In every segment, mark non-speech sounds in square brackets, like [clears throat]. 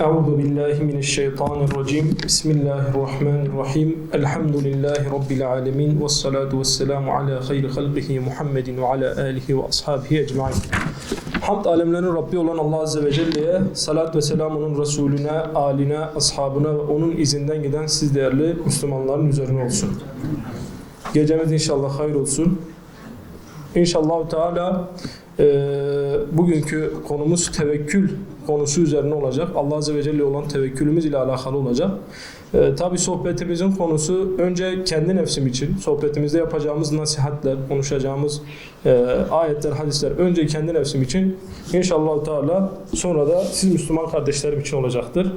Euzu billahi mineşşeytanirracim. Bismillahirrahmanirrahim. Elhamdülillahi rabbil alamin ve salatu vesselamu ala hayri halqihi Muhammedin ve ala alihi ve ashabihi ecmaîn. Hamd alemlerin Rabbi olan Allah azze ve celle'ye salat ve selam onun Resulüne, aline, ashabına ve onun izinden giden siz değerli Müslümanların üzerine olsun. Gecemiz inşallah hayır olsun. İnşallah Teala e, bugünkü konumuz tevekkül konusu üzerine olacak. Allah Azze ve Celle olan tevekkülümüz ile alakalı olacak. E, Tabi sohbetimizin konusu önce kendi nefsim için, sohbetimizde yapacağımız nasihatler, konuşacağımız e, ayetler, hadisler önce kendi nefsim için inşallah Teala sonra da siz Müslüman kardeşlerim için olacaktır.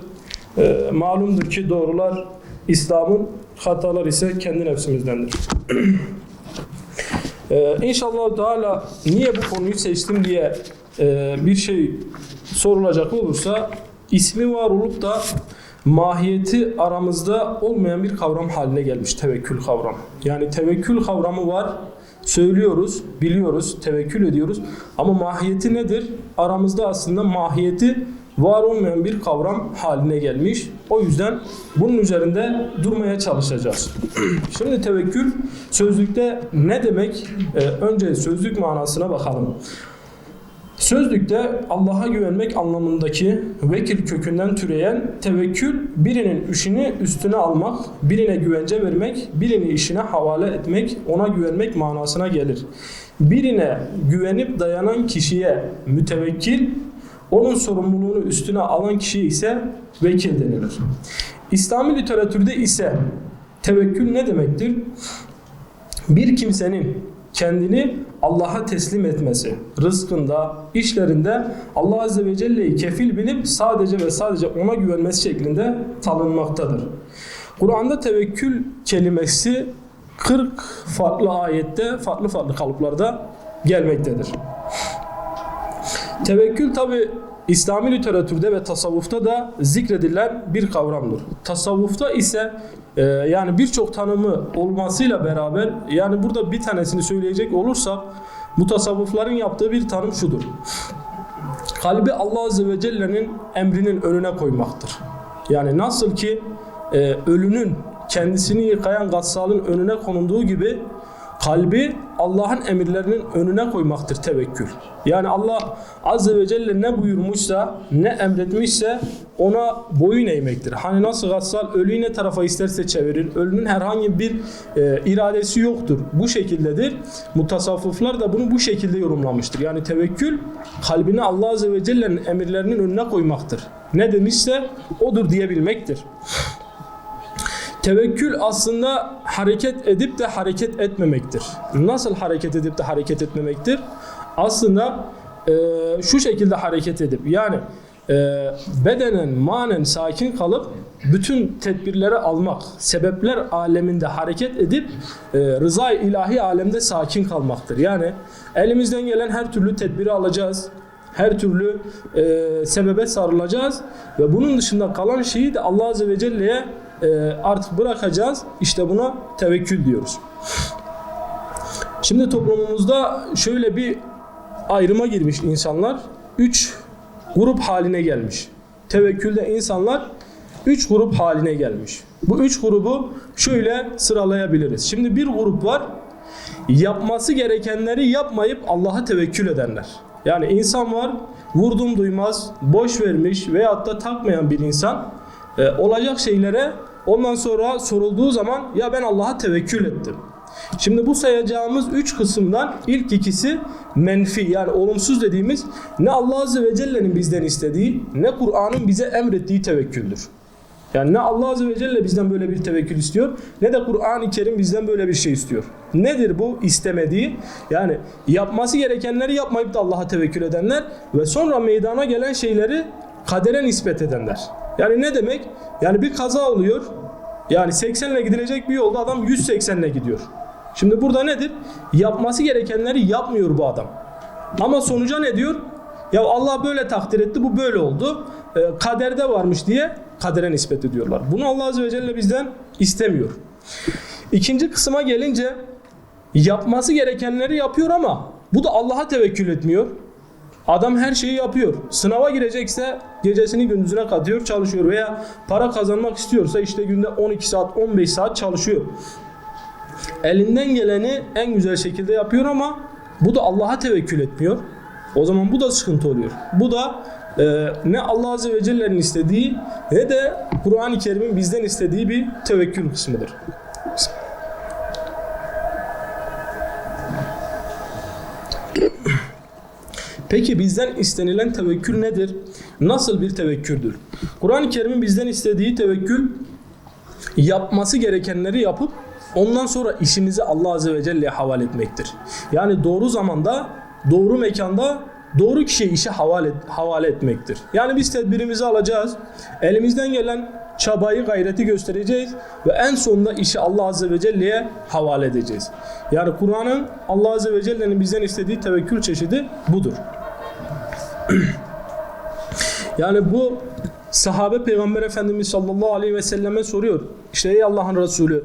E, malumdur ki doğrular İslam'ın, hatalar ise kendi nefsimizdendir. [clears throat] Ee, inşallah Teala niye bu konuyu seçtim diye e, bir şey sorulacak olursa ismi var olup da mahiyeti aramızda olmayan bir kavram haline gelmiş tevekkül kavramı. Yani tevekkül kavramı var, söylüyoruz, biliyoruz, tevekkül ediyoruz ama mahiyeti nedir? Aramızda aslında mahiyeti var olmayan bir kavram haline gelmiş. O yüzden bunun üzerinde durmaya çalışacağız. [clears throat] Şimdi tevekkül sözlükte ne demek? Ee, önce sözlük manasına bakalım. Sözlükte Allah'a güvenmek anlamındaki vekil kökünden türeyen tevekkül birinin işini üstüne almak, birine güvence vermek, birini işine havale etmek, ona güvenmek manasına gelir. Birine güvenip dayanan kişiye mütevekkil, onun sorumluluğunu üstüne alan kişi ise vekil denilir. İslami literatürde ise tevekkül ne demektir? Bir kimsenin kendini Allah'a teslim etmesi, rızkında, işlerinde Allah Azze ve Celle'yi kefil bilip sadece ve sadece ona güvenmesi şeklinde tanınmaktadır. Kur'an'da tevekkül kelimesi 40 farklı ayette, farklı farklı kalıplarda gelmektedir. Tevekkül tabi İslami literatürde ve tasavvufta da zikredilen bir kavramdır. Tasavvufta ise e, yani birçok tanımı olmasıyla beraber yani burada bir tanesini söyleyecek olursak mutasavvıfların yaptığı bir tanım şudur. Kalbi Allah Azze ve Celle'nin emrinin önüne koymaktır. Yani nasıl ki e, ölünün kendisini yıkayan gassalın önüne konulduğu gibi kalbi Allah'ın emirlerinin önüne koymaktır tevekkül. Yani Allah Azze ve Celle ne buyurmuşsa, ne emretmişse ona boyun eğmektir. Hani nasıl gassal ölüyü ne tarafa isterse çevirir. Ölünün herhangi bir e, iradesi yoktur. Bu şekildedir. Mutasavvıflar da bunu bu şekilde yorumlamıştır. Yani tevekkül kalbini Allah Azze ve Celle'nin emirlerinin önüne koymaktır. Ne demişse odur diyebilmektir. Tevekkül aslında hareket edip de hareket etmemektir. Nasıl hareket edip de hareket etmemektir? Aslında e, şu şekilde hareket edip yani e, bedenen manen sakin kalıp bütün tedbirleri almak, sebepler aleminde hareket edip e, rıza ilahi alemde sakin kalmaktır. Yani elimizden gelen her türlü tedbiri alacağız. Her türlü e, sebebe sarılacağız ve bunun dışında kalan şeyi de Allah Azze ve Celle'ye artık bırakacağız. İşte buna tevekkül diyoruz. Şimdi toplumumuzda şöyle bir ayrıma girmiş insanlar. Üç grup haline gelmiş. Tevekkülde insanlar üç grup haline gelmiş. Bu üç grubu şöyle sıralayabiliriz. Şimdi bir grup var. Yapması gerekenleri yapmayıp Allah'a tevekkül edenler. Yani insan var vurdum duymaz, boş vermiş veyahut da takmayan bir insan e, olacak şeylere ondan sonra sorulduğu zaman ya ben Allah'a tevekkül ettim. Şimdi bu sayacağımız üç kısımdan ilk ikisi menfi yani olumsuz dediğimiz ne Allah Azze ve Celle'nin bizden istediği ne Kur'an'ın bize emrettiği tevekküldür. Yani ne Allah Azze ve Celle bizden böyle bir tevekkül istiyor ne de Kur'an-ı Kerim bizden böyle bir şey istiyor. Nedir bu istemediği? Yani yapması gerekenleri yapmayıp da Allah'a tevekkül edenler ve sonra meydana gelen şeyleri kadere nispet edenler. Yani ne demek? Yani bir kaza oluyor. Yani 80 ile gidilecek bir yolda adam 180 ile gidiyor. Şimdi burada nedir? Yapması gerekenleri yapmıyor bu adam. Ama sonuca ne diyor? Ya Allah böyle takdir etti, bu böyle oldu. E, kaderde varmış diye kadere nispet ediyorlar. Bunu Allah Azze ve Celle bizden istemiyor. İkinci kısma gelince yapması gerekenleri yapıyor ama bu da Allah'a tevekkül etmiyor. Adam her şeyi yapıyor. Sınava girecekse gecesini gündüzüne katıyor, çalışıyor veya para kazanmak istiyorsa işte günde 12 saat, 15 saat çalışıyor. Elinden geleni en güzel şekilde yapıyor ama bu da Allah'a tevekkül etmiyor. O zaman bu da sıkıntı oluyor. Bu da e, ne Allah Azze ve Celle'nin istediği ne de Kur'an-ı Kerim'in bizden istediği bir tevekkül kısmıdır. Peki bizden istenilen tevekkül nedir? Nasıl bir tevekküldür? Kur'an-ı Kerim'in bizden istediği tevekkül yapması gerekenleri yapıp ondan sonra işimizi Allah Azze ve Celle'ye havale etmektir. Yani doğru zamanda, doğru mekanda doğru kişiye işi havale, havale etmektir. Yani biz tedbirimizi alacağız. Elimizden gelen çabayı, gayreti göstereceğiz ve en sonunda işi Allah Azze ve Celle'ye havale edeceğiz. Yani Kur'an'ın Allah Azze ve Celle'nin bizden istediği tevekkül çeşidi budur. [clears throat] Yani bu sahabe peygamber efendimiz sallallahu aleyhi ve selleme soruyor. İşte ey Allah'ın Resulü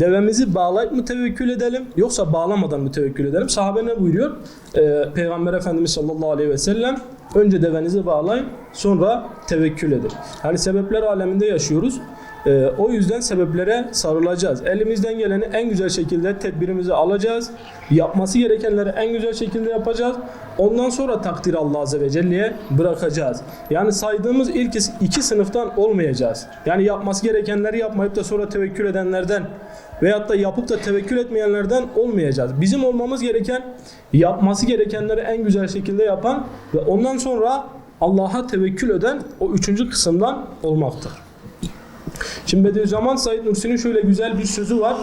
devemizi bağlayıp mı tevekkül edelim yoksa bağlamadan mı tevekkül edelim? Sahabe ne buyuruyor? Ee, peygamber efendimiz sallallahu aleyhi ve sellem önce devenizi bağlayın sonra tevekkül edin. Yani sebepler aleminde yaşıyoruz. Ee, o yüzden sebeplere sarılacağız. Elimizden geleni en güzel şekilde tedbirimizi alacağız. Yapması gerekenleri en güzel şekilde yapacağız. Ondan sonra takdir Allah Azze ve Celle'ye bırakacağız. Yani saydığımız ilk iki sınıftan olmayacağız. Yani yapması gerekenleri yapmayıp da sonra tevekkül edenlerden veyahut da yapıp da tevekkül etmeyenlerden olmayacağız. Bizim olmamız gereken yapması gerekenleri en güzel şekilde yapan ve ondan sonra Allah'a tevekkül eden o üçüncü kısımdan olmaktır. Şimdi Bediüzzaman Said Nursi'nin şöyle güzel bir sözü var.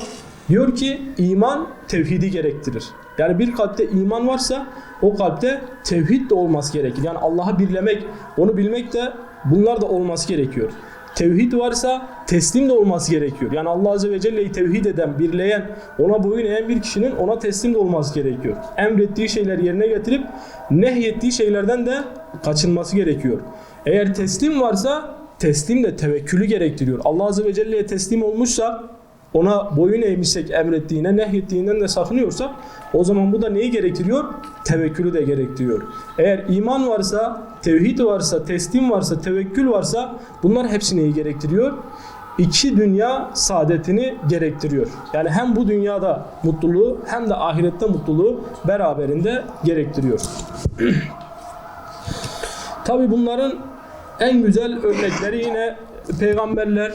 Diyor ki iman tevhidi gerektirir. Yani bir kalpte iman varsa o kalpte tevhid de olması gerekir. Yani Allah'ı birlemek, onu bilmek de bunlar da olması gerekiyor. Tevhid varsa teslim de olması gerekiyor. Yani Allah Azze ve Celle'yi tevhid eden, birleyen, ona boyun eğen bir kişinin ona teslim de olması gerekiyor. Emrettiği şeyleri yerine getirip nehyettiği şeylerden de kaçınması gerekiyor. Eğer teslim varsa teslim de tevekkülü gerektiriyor. Allah Azze ve Celle'ye teslim olmuşsa ona boyun eğmişsek emrettiğine, nehyettiğinden de sakınıyorsak o zaman bu da neyi gerektiriyor? Tevekkülü de gerektiriyor. Eğer iman varsa, tevhid varsa, teslim varsa, tevekkül varsa bunlar hepsi neyi gerektiriyor? İki dünya saadetini gerektiriyor. Yani hem bu dünyada mutluluğu hem de ahirette mutluluğu beraberinde gerektiriyor. [clears throat] Tabi bunların en güzel örnekleri yine peygamberler,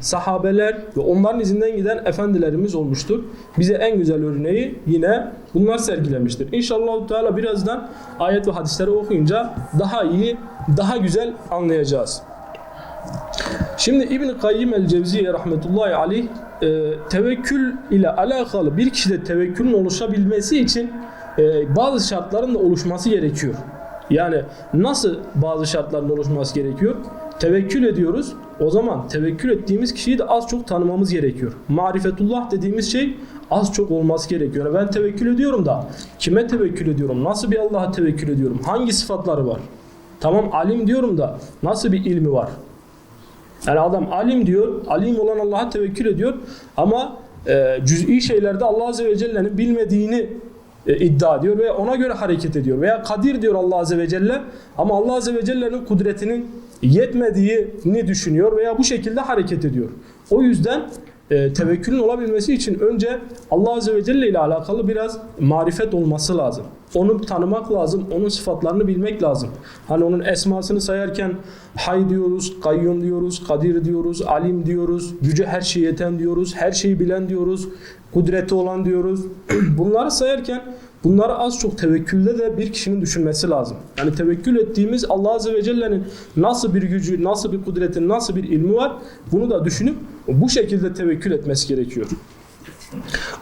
sahabeler ve onların izinden giden efendilerimiz olmuştur. Bize en güzel örneği yine bunlar sergilemiştir. İnşallah Teala birazdan ayet ve hadisleri okuyunca daha iyi, daha güzel anlayacağız. Şimdi İbn Kayyim el-Cevziye rahmetullahi aleyh e, tevekkül ile alakalı bir kişide tevekkülün oluşabilmesi için e, bazı şartların da oluşması gerekiyor. Yani nasıl bazı şartların oluşması gerekiyor? Tevekkül ediyoruz. O zaman tevekkül ettiğimiz kişiyi de az çok tanımamız gerekiyor. Marifetullah dediğimiz şey az çok olması gerekiyor. Ben tevekkül ediyorum da kime tevekkül ediyorum? Nasıl bir Allah'a tevekkül ediyorum? Hangi sıfatları var? Tamam alim diyorum da nasıl bir ilmi var? Yani adam alim diyor, alim olan Allah'a tevekkül ediyor ama e, cüz'i şeylerde Allah Azze ve Celle'nin bilmediğini e, iddia ediyor ve ona göre hareket ediyor. Veya kadir diyor Allah Azze ve Celle ama Allah Azze ve Celle'nin kudretinin yetmediğini düşünüyor veya bu şekilde hareket ediyor. O yüzden e, tevekkülün olabilmesi için önce Allah Azze ve Celle ile alakalı biraz marifet olması lazım. Onu tanımak lazım, onun sıfatlarını bilmek lazım. Hani onun esmasını sayarken hay diyoruz, kayyum diyoruz, kadir diyoruz, alim diyoruz, gücü her şeyi yeten diyoruz, her şeyi bilen diyoruz, kudreti olan diyoruz. [clears throat] Bunları sayarken bunları az çok tevekkülde de bir kişinin düşünmesi lazım. Yani tevekkül ettiğimiz Allah Azze ve Celle'nin nasıl bir gücü, nasıl bir kudreti, nasıl bir ilmi var bunu da düşünüp bu şekilde tevekkül etmesi gerekiyor.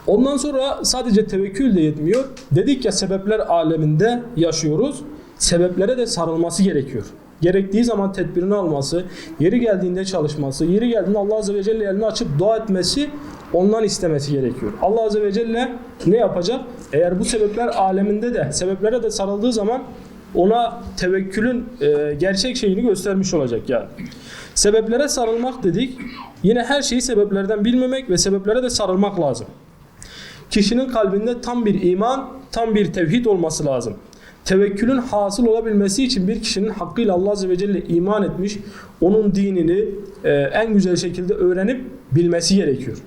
Ondan sonra sadece tevekkül de yetmiyor. Dedik ya sebepler aleminde yaşıyoruz. Sebeplere de sarılması gerekiyor. Gerektiği zaman tedbirini alması, yeri geldiğinde çalışması, yeri geldiğinde Allah Azze ve Celle elini açıp dua etmesi, ondan istemesi gerekiyor. Allah Azze ve Celle ne yapacak? Eğer bu sebepler aleminde de, sebeplere de sarıldığı zaman ona tevekkülün e, gerçek şeyini göstermiş olacak yani. Sebeplere sarılmak dedik. Yine her şeyi sebeplerden bilmemek ve sebeplere de sarılmak lazım. Kişinin kalbinde tam bir iman, tam bir tevhid olması lazım. tevekkülün hasıl olabilmesi için bir kişinin hakkıyla Allah Azze ve Celle iman etmiş, onun dinini e, en güzel şekilde öğrenip bilmesi gerekiyor.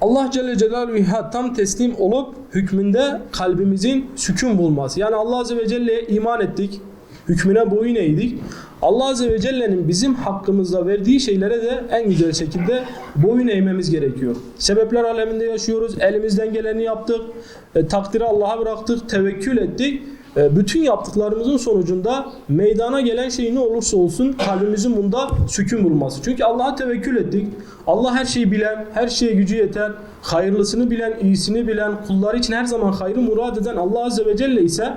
Allah Celle Celaluhu'ya tam teslim olup hükmünde kalbimizin sükun bulması. Yani Allah Azze ve Celle'ye iman ettik, hükmüne boyun eğdik. Allah Azze ve Celle'nin bizim hakkımızda verdiği şeylere de en güzel şekilde boyun eğmemiz gerekiyor. Sebepler aleminde yaşıyoruz, elimizden geleni yaptık, e, takdiri Allah'a bıraktık, tevekkül ettik. E, bütün yaptıklarımızın sonucunda meydana gelen şey ne olursa olsun kalbimizin bunda sükun bulması. Çünkü Allah'a tevekkül ettik. Allah her şeyi bilen, her şeye gücü yeten, hayırlısını bilen, iyisini bilen, kulları için her zaman hayrı murad eden Allah Azze ve Celle ise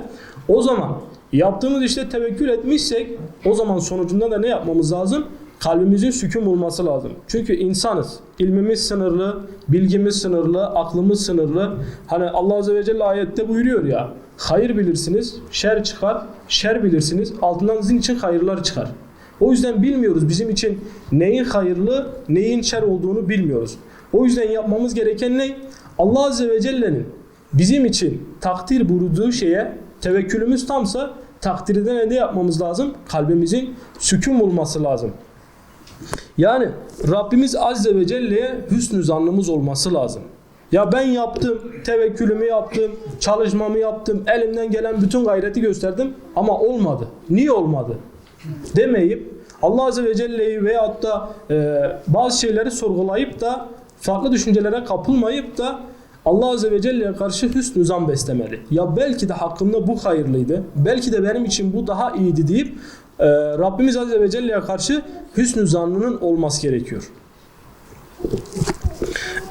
o zaman yaptığımız işte tevekkül etmişsek o zaman sonucunda da ne yapmamız lazım? Kalbimizin sükun bulması lazım. Çünkü insanız. İlmimiz sınırlı, bilgimiz sınırlı, aklımız sınırlı. Hani Allah Azze ve Celle ayette buyuruyor ya hayır bilirsiniz, şer çıkar, şer bilirsiniz, altından sizin için hayırlar çıkar. O yüzden bilmiyoruz bizim için neyin hayırlı, neyin şer olduğunu bilmiyoruz. O yüzden yapmamız gereken ne? Allah Azze ve Celle'nin bizim için takdir buyurduğu şeye tevekkülümüz tamsa takdirde ne yapmamız lazım? Kalbimizin sükun bulması lazım. Yani Rabbimiz Azze ve Celle'ye hüsnü zannımız olması lazım. Ya ben yaptım, tevekkülümü yaptım, çalışmamı yaptım, elimden gelen bütün gayreti gösterdim ama olmadı. Niye olmadı? Demeyip Allah Azze ve Celle'yi veyahut da e, bazı şeyleri sorgulayıp da farklı düşüncelere kapılmayıp da Allah Azze ve Celle'ye karşı hüsnü zan beslemeli. Ya belki de hakkımda bu hayırlıydı, belki de benim için bu daha iyiydi deyip e, Rabbimiz Azze ve Celle'ye karşı hüsnü zannının olması gerekiyor.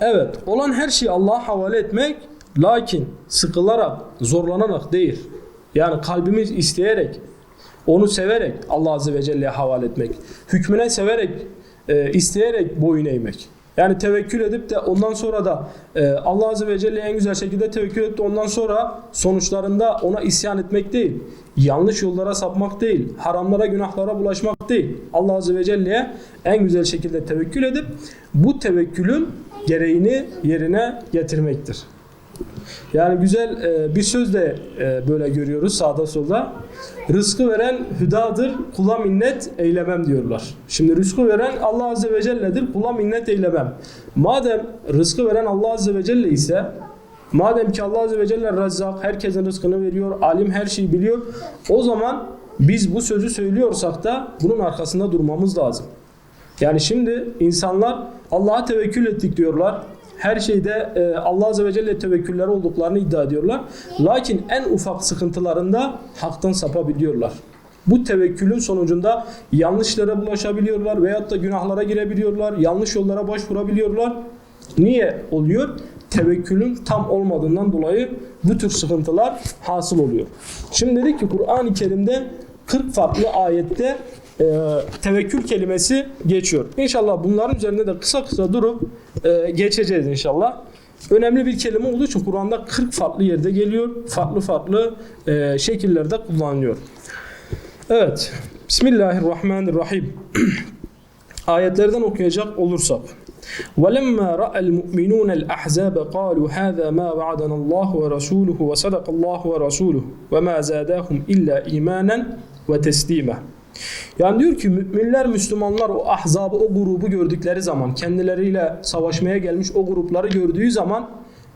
Evet, olan her şeyi Allah'a havale etmek lakin sıkılarak, zorlanarak değil. Yani kalbimiz isteyerek, onu severek Allah Azze ve Celle'ye havale etmek. Hükmüne severek, e, isteyerek boyun eğmek. Yani tevekkül edip de ondan sonra da e, Allah Azze ve Celle'ye en güzel şekilde tevekkül edip de ondan sonra sonuçlarında ona isyan etmek değil. Yanlış yollara sapmak değil. Haramlara, günahlara bulaşmak değil. Allah Azze ve Celle'ye en güzel şekilde tevekkül edip bu tevekkülün gereğini yerine getirmektir. Yani güzel e, bir söz de e, böyle görüyoruz sağda solda. Rızkı veren hüdadır, kula minnet eylemem diyorlar. Şimdi rızkı veren Allah Azze ve Celle'dir, kula minnet eylemem. Madem rızkı veren Allah Azze ve Celle ise, madem ki Allah Azze ve Celle rezzak, herkesin rızkını veriyor, alim her şeyi biliyor, o zaman biz bu sözü söylüyorsak da bunun arkasında durmamız lazım. Yani şimdi insanlar Allah'a tevekkül ettik diyorlar. Her şeyde e, Allah Azze ve Celle tevekkülleri olduklarını iddia ediyorlar. Lakin en ufak sıkıntılarında haktan sapabiliyorlar. Bu tevekkülün sonucunda yanlışlara bulaşabiliyorlar veyahut da günahlara girebiliyorlar, yanlış yollara başvurabiliyorlar. Niye oluyor? Tevekkülün tam olmadığından dolayı bu tür sıkıntılar hasıl oluyor. Şimdi dedik ki Kur'an-ı Kerim'de 40 farklı ayette e, tevekkül kelimesi geçiyor. İnşallah bunların üzerinde de kısa kısa durup e, geçeceğiz inşallah. Önemli bir kelime olduğu için Kur'an'da 40 farklı yerde geliyor. Farklı farklı e, şekillerde kullanılıyor. Evet. Bismillahirrahmanirrahim. [clears throat] Ayetlerden okuyacak olursak. وَلَمَّا رَأَى الْمُؤْمِنُونَ الْأَحْزَابَ قَالُوا هَذَا مَا وَعَدَنَا اللّٰهُ وَرَسُولُهُ وَصَدَقَ اللّٰهُ وَرَسُولُهُ وَمَا زَادَاهُمْ إِلَّا إِيمَانًا وَتَسْلِيمًا yani diyor ki müminler Müslümanlar o ahzabı o grubu gördükleri zaman kendileriyle savaşmaya gelmiş o grupları gördüğü zaman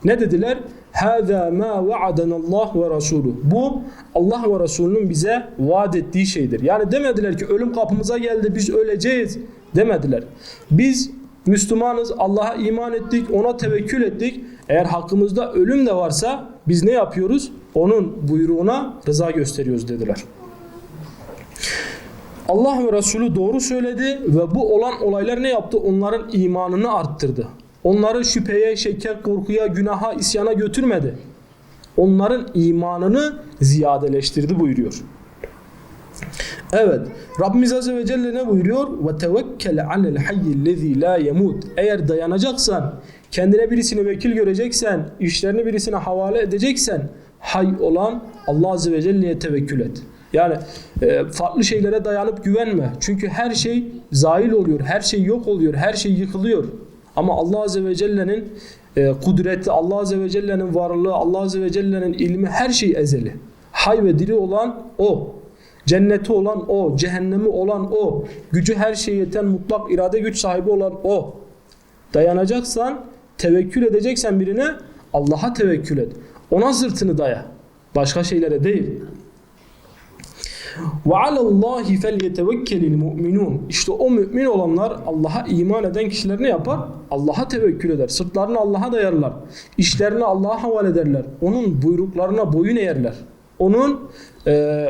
ne dediler? Hâzâ mâ va'adanallah ve rasûlü. Bu Allah ve Resulünün bize vaat ettiği şeydir. Yani demediler ki ölüm kapımıza geldi biz öleceğiz demediler. Biz Müslümanız, Allah'a iman ettik, ona tevekkül ettik. Eğer hakkımızda ölüm de varsa biz ne yapıyoruz? Onun buyruğuna rıza gösteriyoruz dediler. Allah ve Resulü doğru söyledi ve bu olan olaylar ne yaptı? Onların imanını arttırdı. Onları şüpheye, şekke, korkuya, günaha, isyana götürmedi. Onların imanını ziyadeleştirdi buyuruyor. Evet. Rabbimiz Azze ve Celle ne buyuruyor? Ve tevekkele alel hayyillezî la yemut. Eğer dayanacaksan, kendine birisini vekil göreceksen, işlerini birisine havale edeceksen, hay olan Allah Azze ve Celle'ye tevekkül et. Yani e, farklı şeylere dayanıp güvenme. Çünkü her şey zail oluyor, her şey yok oluyor, her şey yıkılıyor. Ama Allah Azze ve Celle'nin e, kudreti, Allah Azze ve Celle'nin varlığı, Allah Azze ve Celle'nin ilmi her şey ezeli. Hay ve diri olan O. Cenneti olan O. Cehennemi olan O. Gücü her şeye yeten mutlak irade güç sahibi olan O. Dayanacaksan, tevekkül edeceksen birine Allah'a tevekkül et. Ona sırtını daya. Başka şeylere değil. Ve alallahi felyetevekkelil mu'minun. İşte o mümin olanlar Allah'a iman eden kişiler ne yapar? Allah'a tevekkül eder. Sırtlarını Allah'a dayarlar. İşlerini Allah'a havale ederler. Onun buyruklarına boyun eğerler. Onun e,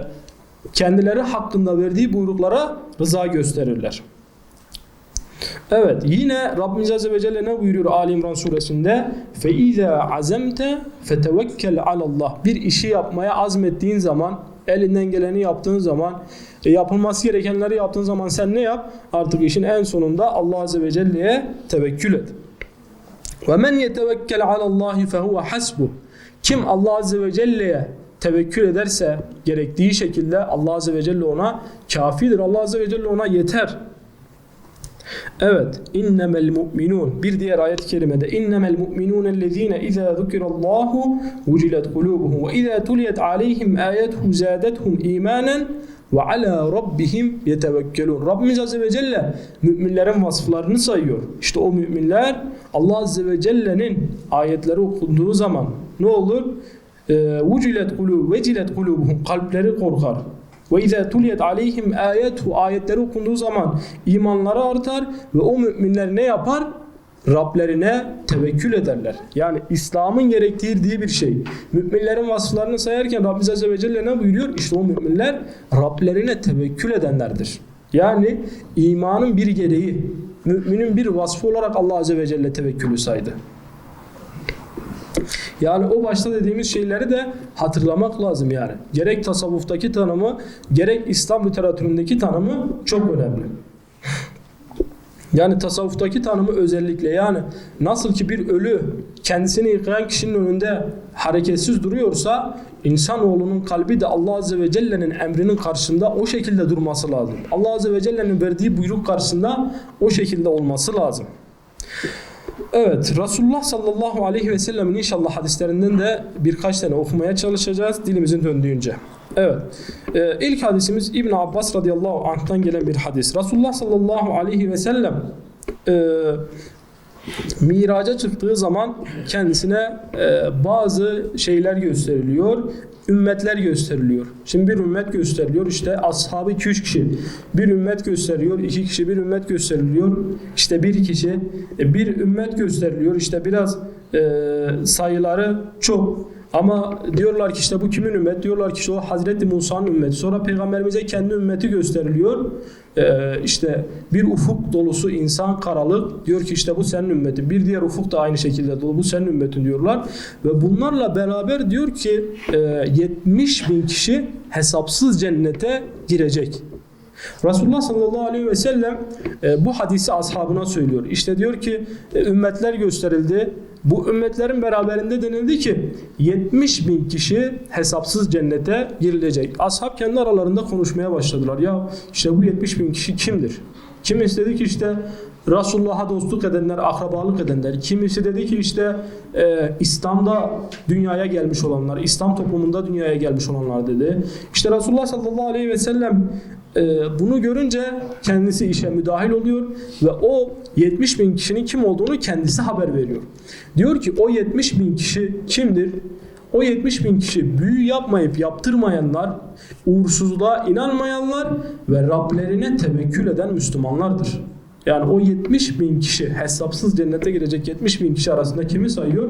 kendileri hakkında verdiği buyruklara rıza gösterirler. Evet yine Rabbimiz Azze ve Celle ne buyuruyor Ali İmran suresinde? فَاِذَا عَزَمْتَ فَتَوَكَّلْ عَلَى اللّٰهِ Bir işi yapmaya azmettiğin zaman, elinden geleni yaptığın zaman, e, yapılması gerekenleri yaptığın zaman sen ne yap? Artık işin en sonunda Allah Azze ve Celle'ye tevekkül et. وَمَنْ يَتَوَكَّلْ عَلَى اللّٰهِ فَهُوَ حَسْبُهُ Kim Allah Azze ve Celle'ye tevekkül ederse gerektiği şekilde Allah Azze ve Celle ona kafidir. Allah Azze ve Celle ona yeter. Evet. İnnemel mu'minun. Bir diğer ayet-i kerimede innemel mu'minun ellezine izâ zukirallahu vucilet kulubuhum ve izâ tuliyet aleyhim ayetuhu zâdethum imanen ve ala rabbihim yetevekkelun. Rabbimiz Azze ve Celle müminlerin vasıflarını sayıyor. İşte o müminler Allah Azze ve Celle'nin ayetleri okunduğu zaman ne olur? Vucilet kulub, vecilet kulubuhum. Kalpleri korkar. Ve izâ tuliyet aleyhim âyetu ayetleri okunduğu zaman imanları artar ve o müminler ne yapar? Rablerine tevekkül ederler. Yani İslam'ın gerektirdiği bir şey. Müminlerin vasıflarını sayarken Rabbimiz Azze ve Celle ne buyuruyor? İşte o müminler Rablerine tevekkül edenlerdir. Yani imanın bir gereği, müminin bir vasfı olarak Allah Azze ve Celle tevekkülü saydı. Yani o başta dediğimiz şeyleri de hatırlamak lazım yani. Gerek tasavvuftaki tanımı, gerek İslam literatüründeki tanımı çok önemli. Yani tasavvuftaki tanımı özellikle yani nasıl ki bir ölü kendisini yıkayan kişinin önünde hareketsiz duruyorsa insanoğlunun kalbi de Allah Azze ve Celle'nin emrinin karşısında o şekilde durması lazım. Allah Azze ve Celle'nin verdiği buyruk karşısında o şekilde olması lazım. Evet, Resulullah sallallahu aleyhi ve sellemin inşallah hadislerinden de birkaç tane okumaya çalışacağız dilimizin döndüğünce. Evet, ee, ilk hadisimiz İbn Abbas radıyallahu anh'tan gelen bir hadis. Resulullah sallallahu aleyhi ve sellem e, miraca çıktığı zaman kendisine e, bazı şeyler gösteriliyor. Ümmetler gösteriliyor. Şimdi bir ümmet gösteriliyor. İşte ashabı 2-3 kişi. Bir ümmet gösteriliyor. iki kişi bir ümmet gösteriliyor. İşte bir kişi e, bir ümmet gösteriliyor. İşte biraz e, sayıları çok. Ama diyorlar ki işte bu kimin ümmet? Diyorlar ki işte o Hazreti Musa'nın ümmeti. Sonra peygamberimize kendi ümmeti gösteriliyor. Ee, işte bir ufuk dolusu insan karalık diyor ki işte bu senin ümmetin. Bir diğer ufuk da aynı şekilde dolu bu senin ümmetin diyorlar. Ve bunlarla beraber diyor ki e, 70 bin kişi hesapsız cennete girecek. Resulullah sallallahu aleyhi ve sellem e, bu hadisi ashabına söylüyor. İşte diyor ki e, ümmetler gösterildi. Bu ümmetlerin beraberinde denildi ki 70 bin kişi hesapsız cennete girilecek. Ashab kendi aralarında konuşmaya başladılar. Ya işte bu 70 bin kişi kimdir? Kimisi dedi ki işte Resulullah'a dostluk edenler, akrabalık edenler. Kimisi dedi ki işte e, İslam'da dünyaya gelmiş olanlar, İslam toplumunda dünyaya gelmiş olanlar dedi. İşte Resulullah sallallahu aleyhi ve sellem e, bunu görünce kendisi işe müdahil oluyor ve o 70 bin kişinin kim olduğunu kendisi haber veriyor. Diyor ki o 70 bin kişi kimdir? O 70 bin kişi büyü yapmayıp yaptırmayanlar, uğursuzluğa inanmayanlar ve Rablerine tevekkül eden Müslümanlardır. Yani o 70 bin kişi hesapsız cennete girecek 70 bin kişi arasında kimi sayıyor?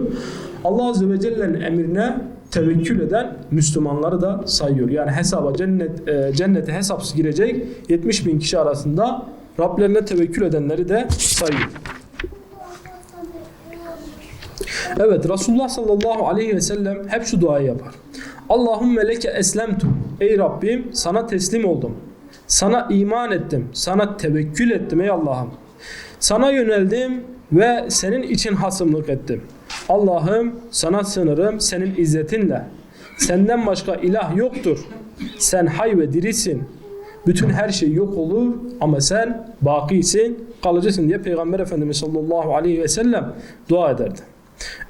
Allah Azze ve Celle'nin emrine tevekkül eden Müslümanları da sayıyor. Yani hesaba cennet e, cennete hesapsız girecek 70 bin kişi arasında Rablerine tevekkül edenleri de sayıyor. Evet Resulullah sallallahu aleyhi ve sellem hep şu duayı yapar. Allahümme leke eslemtu. Ey Rabbim sana teslim oldum. Sana iman ettim. Sana tevekkül ettim ey Allah'ım. Sana yöneldim ve senin için hasımlık ettim. Allah'ım sana sınırım senin izzetinle. Senden başka ilah yoktur. Sen hay ve dirisin. Bütün her şey yok olur ama sen bakisin, kalıcısın diye Peygamber Efendimiz sallallahu aleyhi ve sellem dua ederdi.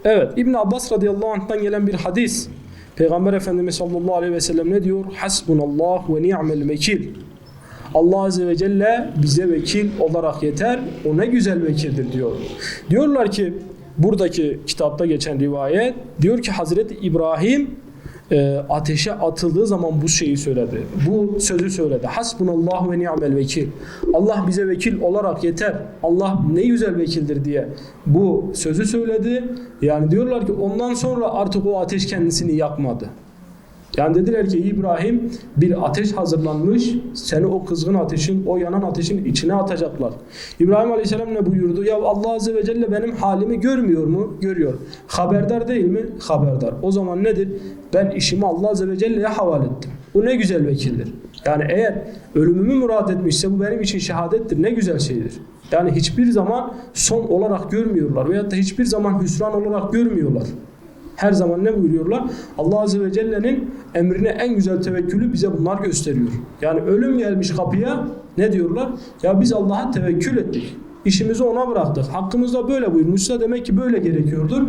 Evet İbn Abbas radıyallahu anh'tan gelen bir hadis. Peygamber Efendimiz sallallahu aleyhi ve sellem ne diyor? Hasbunallah ve ni'mel vekil. Allah Azze ve Celle bize vekil olarak yeter. O ne güzel vekildir diyor. Diyorlar ki buradaki kitapta geçen rivayet diyor ki Hazreti İbrahim e, ateşe atıldığı zaman bu şeyi söyledi. Bu sözü söyledi. Hasbunallah ve ni'mel vekil. Allah bize vekil olarak yeter. Allah ne güzel vekildir diye bu sözü söyledi. Yani diyorlar ki ondan sonra artık o ateş kendisini yakmadı. Yani dediler ki İbrahim bir ateş hazırlanmış. Seni o kızgın ateşin, o yanan ateşin içine atacaklar. İbrahim Aleyhisselam ne buyurdu? Ya Allah Azze ve Celle benim halimi görmüyor mu? Görüyor. Haberdar değil mi? Haberdar. O zaman nedir? Ben işimi Allah Azze ve Celle'ye havale ettim. Bu ne güzel vekildir. Yani eğer ölümümü murat etmişse bu benim için şehadettir. Ne güzel şeydir. Yani hiçbir zaman son olarak görmüyorlar veyahut da hiçbir zaman hüsran olarak görmüyorlar. Her zaman ne buyuruyorlar? Allah Azze ve Celle'nin emrine en güzel tevekkülü bize bunlar gösteriyor. Yani ölüm gelmiş kapıya ne diyorlar? Ya biz Allah'a tevekkül ettik. İşimizi ona bıraktık. Hakkımızda böyle buyurmuşsa demek ki böyle gerekiyordur.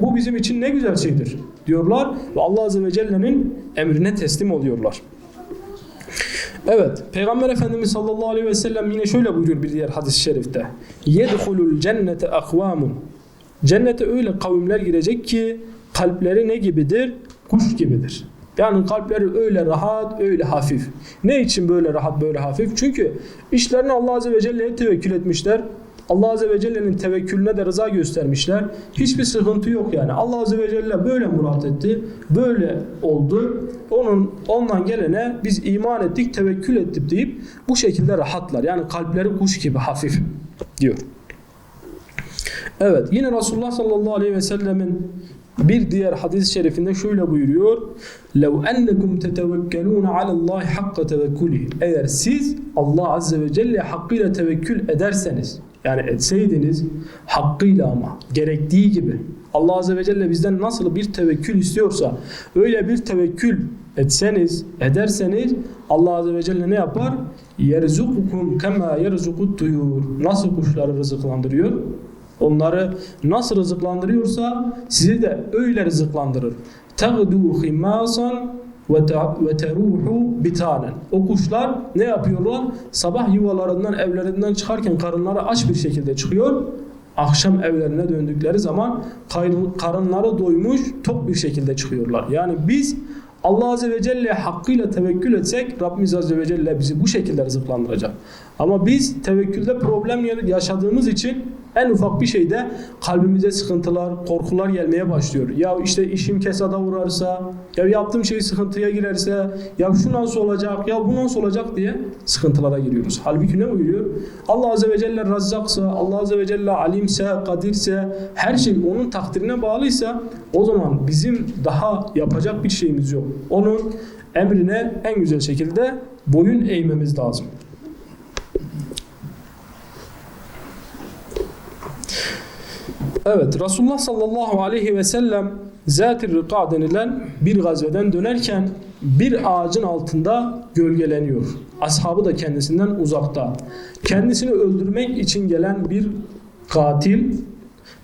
Bu bizim için ne güzel şeydir diyorlar ve Allah Azze ve Celle'nin emrine teslim oluyorlar. Evet, Peygamber Efendimiz sallallahu aleyhi ve sellem yine şöyle buyuruyor bir diğer hadis-i şerifte. Yedhulul cennete akvamun. Cennete öyle kavimler girecek ki kalpleri ne gibidir? Kuş gibidir. Yani kalpleri öyle rahat, öyle hafif. Ne için böyle rahat, böyle hafif? Çünkü işlerini Allah Azze ve Celle'ye tevekkül etmişler. Allah Azze ve Celle'nin tevekkülüne de rıza göstermişler. Hiçbir sıkıntı yok yani. Allah Azze ve Celle böyle murat etti. Böyle oldu. Onun ondan gelene biz iman ettik, tevekkül ettik deyip bu şekilde rahatlar. Yani kalpleri kuş gibi hafif diyor. Evet yine Resulullah sallallahu aleyhi ve sellemin bir diğer hadis-i şerifinde şöyle buyuruyor. لَوْ أَنَّكُمْ تَتَوَكَّلُونَ عَلَى اللّٰهِ حَقَّ تَوَكُّلِهِ Eğer siz Allah Azze ve Celle hakkıyla tevekkül ederseniz, yani etseydiniz hakkıyla ama gerektiği gibi Allah Azze ve Celle bizden nasıl bir tevekkül istiyorsa öyle bir tevekkül etseniz, ederseniz Allah Azze ve Celle ne yapar? يَرْزُقُكُمْ كَمَا يَرْزُقُ الطُّيُورِ Nasıl kuşları rızıklandırıyor? Onları nasıl rızıklandırıyorsa sizi de öyle rızıklandırır. Tagdu himasan ve teruhu bitanen. O kuşlar ne yapıyorlar? Sabah yuvalarından, evlerinden çıkarken karınları aç bir şekilde çıkıyor. Akşam evlerine döndükleri zaman karınları doymuş, tok bir şekilde çıkıyorlar. Yani biz Allah Azze ve Celle hakkıyla tevekkül etsek Rabbimiz Azze ve Celle bizi bu şekilde rızıklandıracak. Ama biz tevekkülde problem yaşadığımız için en ufak bir şeyde kalbimize sıkıntılar, korkular gelmeye başlıyor. Ya işte işim kesada uğrarsa, ya yaptığım şey sıkıntıya girerse, ya şu nasıl olacak, ya bu nasıl olacak diye sıkıntılara giriyoruz. Halbuki ne buyuruyor? Allah Azze ve Celle razzaksa, Allah Azze ve Celle alimse, kadirse, her şey onun takdirine bağlıysa o zaman bizim daha yapacak bir şeyimiz yok. Onun emrine en güzel şekilde boyun eğmemiz lazım. Evet, Resulullah sallallahu aleyhi ve sellem Zat-ı Rıka denilen bir gazveden dönerken bir ağacın altında gölgeleniyor. Ashabı da kendisinden uzakta. Kendisini öldürmek için gelen bir katil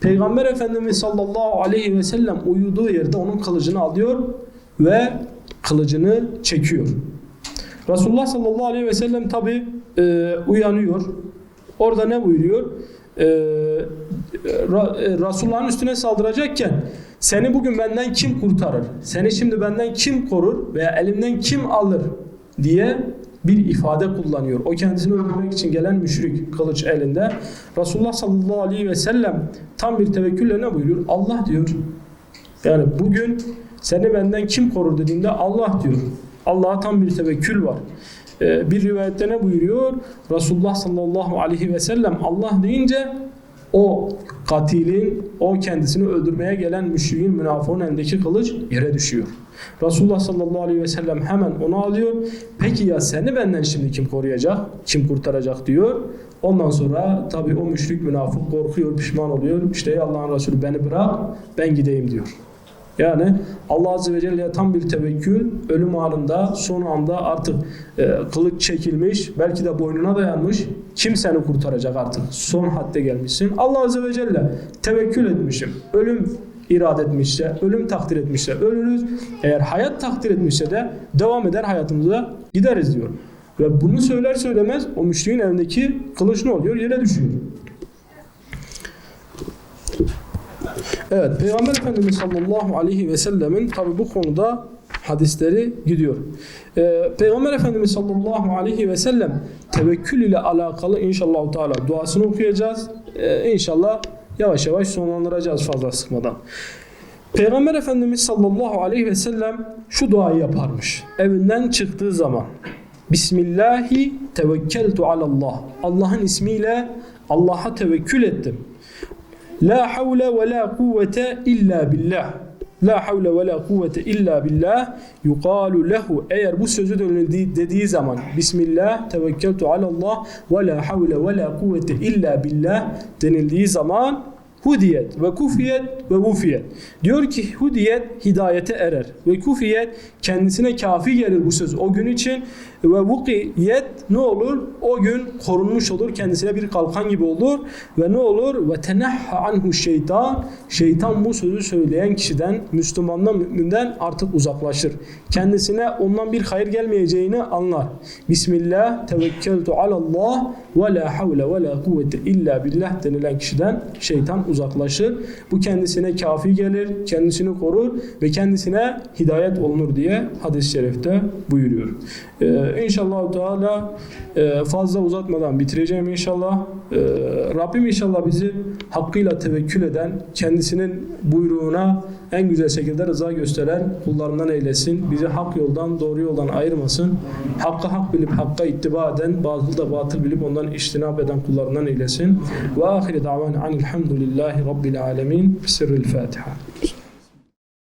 Peygamber Efendimiz sallallahu aleyhi ve sellem uyuduğu yerde onun kılıcını alıyor ve kılıcını çekiyor. Resulullah sallallahu aleyhi ve sellem tabi uyanıyor. Orada ne buyuruyor? Ee, e, Resulullah'ın üstüne saldıracakken seni bugün benden kim kurtarır? Seni şimdi benden kim korur veya elimden kim alır diye bir ifade kullanıyor. O kendisini öldürmek için gelen müşrik kılıç elinde. Resulullah sallallahu aleyhi ve sellem tam bir tevekkülle ne buyuruyor? Allah diyor. Yani bugün seni benden kim korur dediğinde Allah diyor. Allah'a tam bir tevekkül var. Ee, bir rivayette ne buyuruyor? Resulullah sallallahu aleyhi ve sellem Allah deyince o katilin, o kendisini öldürmeye gelen müşriğin, münafığın elindeki kılıç yere düşüyor. Resulullah sallallahu aleyhi ve sellem hemen onu alıyor. Peki ya seni benden şimdi kim koruyacak, kim kurtaracak diyor. Ondan sonra tabi o müşrik münafık korkuyor, pişman oluyor. İşte Allah'ın Resulü beni bırak, ben gideyim diyor. Yani Allah Azze ve Celle'ye tam bir tevekkül, ölüm anında son anda artık e, kılıç çekilmiş, belki de boynuna dayanmış. Kim seni kurtaracak artık? Son hadde gelmişsin. Allah Azze ve Celle tevekkül etmişim. Ölüm irade etmişse, ölüm takdir etmişse ölürüz. Eğer hayat takdir etmişse de devam eder hayatımıza gideriz diyor. Ve bunu söyler söylemez o müşriğin elindeki kılıç ne oluyor? Yere düşüyor. Evet, Peygamber Efendimiz sallallahu aleyhi ve sellemin tabi bu konuda hadisleri gidiyor. Ee, Peygamber Efendimiz sallallahu aleyhi ve sellem tevekkül ile alakalı inşallah Teala duasını okuyacağız. Ee, inşallah yavaş yavaş sonlandıracağız fazla sıkmadan. Peygamber Efendimiz sallallahu aleyhi ve sellem şu duayı yaparmış. Evinden çıktığı zaman. Bismillahi tevekkeltu alallah. Allah'ın ismiyle Allah'a tevekkül ettim. La havle ve la kuvvete illa billah. La havle ve la kuvvete illa billah. Yuqalu lehu. Eğer bu sözü denildiği dediği zaman Bismillah tevekkeltu alallah ve la havle ve la kuvvete illa billah denildiği zaman hudiyet ve kufiyet ve vufiyet. Diyor ki hudiyet hidayete erer ve kufiyet kendisine kafi gelir bu söz o gün için ve vukiyet ne olur? O gün korunmuş olur. Kendisine bir kalkan gibi olur ve ne olur? Ve tenahha anhu şeytan. Şeytan bu sözü söyleyen kişiden, Müslümandan, müminden artık uzaklaşır. Kendisine ondan bir hayır gelmeyeceğini anlar. Bismillah, tevekkeltu alallah ve la havle ve la kuvvete illa billah denilen kişiden şeytan uzaklaşır. Bu kendisine kafi gelir, kendisini korur ve kendisine hidayet olunur diye hadis-i şerifte buyuruyor. Ee, inşallah Teala e, fazla uzatmadan bitireceğim inşallah. Ee, Rabbim inşallah bizi hakkıyla tevekkül eden, kendisinin buyruğuna en güzel şekilde rıza gösteren kullarından eylesin. Bizi hak yoldan, doğru yoldan ayırmasın. Hakkı hak bilip hakka ittiba eden, batıl da batıl bilip ondan iştinab eden kullarından eylesin. Ve ahire davana anilhamdülillahi rabbil alemin. Sirril Fatiha.